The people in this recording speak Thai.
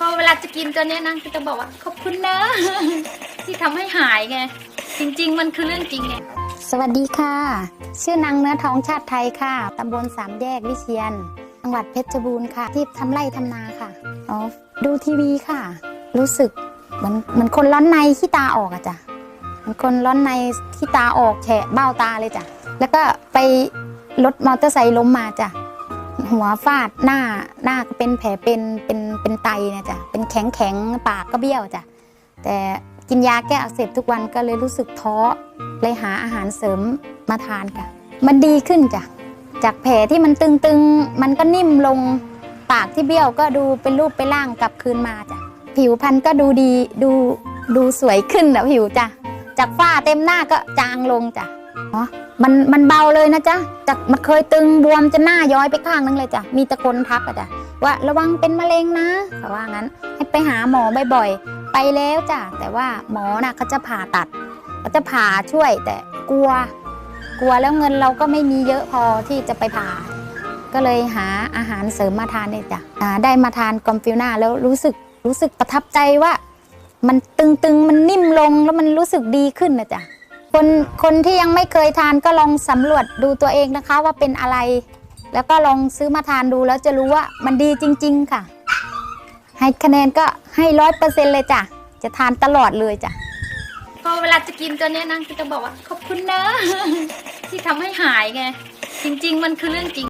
ก็เวลาจะกินตัวเนี้ยนะก็จะบอกว่าขอบคุณนะ ที่ทำให้หายไง จริง ๆ มันคือเรื่องจริงไง สวัสดีค่ะ ชื่อนางเนื้อท้องชาติไทยค่ะ ตำบลสามแยกวิเชียน จังหวัดเพชรบูรณ์ค่ะ ที่ทำไร่ทำนาค่ะ อ๋อ ดูทีวีค่ะ รู้สึกเหมือนเหมือนคนร้อนในขี้ตาออกอะจ้ะเหมือนคนร้อนในขี้ตาออกแฉะเบ้าตาเลยจ้ะ แล้วก็ไปรถมอเตอร์ไซค์ล้มมาจ้ะ หัวฟาดหน้าหน้าก็เป็นแผลเป็นเป็นเป็นไตนะจ้ะเป็นแข็งแข็งปากก็เบี้ยวจ้ะแต่กินยาแก้อักเสบทุกวันก็เลยรู้สึกท้อเลยหาอาหารเสริมมาทานค่ะ มันดีขึ้นจ้ะจากแผลที่มันตึงๆ มันก็นิ่มลงปากที่เบี้ยวก็ดูเป็นรูปเป็นร่างกลับคืนมาจ้ะผิวพรรณก็ดูดีดูดูสวยขึ้นนะผิวจ้ะจากฝ้าเต็มหน้าก็จางลงจ้ะ อ๋อมันมันเบาเลยนะจ๊ะจากมันเคยตึงบวมจะหน้าย้อยไปข้างนึงเลยจ้ะมีตะคนทักอะจ้ะว่าระวังเป็นมะเร็งนะเขาว่างั้นให้ไปหาหมอบ่อยๆไปแล้วจ้ะแต่ว่าหมอน่ะเขาจะผ่าตัดเขาจะผ่าช่วยแต่กลัว กลัวแล้วเงินเราก็ไม่มีเยอะพอที่จะไปผ่า ก็เลยหาอาหารเสริมมาทานเนี่ยจ้ะได้มาทานกอมฟิวนาแล้วรู้สึกรู้สึกประทับใจว่า มันตึงๆมันนิ่มลงแล้วมันรู้สึกดีขึ้นนะจ๊ะ คนคนที่ยังไม่เคยทานก็ลองสำรวจดูตัวเองนะคะว่าเป็นอะไร แล้วก็ลองซื้อมาทานดูแล้วจะรู้ว่ามันดีจริง ๆ ค่ะ ให้คะแนนก็ให้ร้อยเปอร์เซ็นเลยจ้ะ จะทานตลอดเลยจ้ะ พอเวลาจะกินตัวเนี้ยนะก็จะบอกว่าขอบคุณนะ ที่ทำให้หายไง จริง ๆ มันคือเรื่องจริง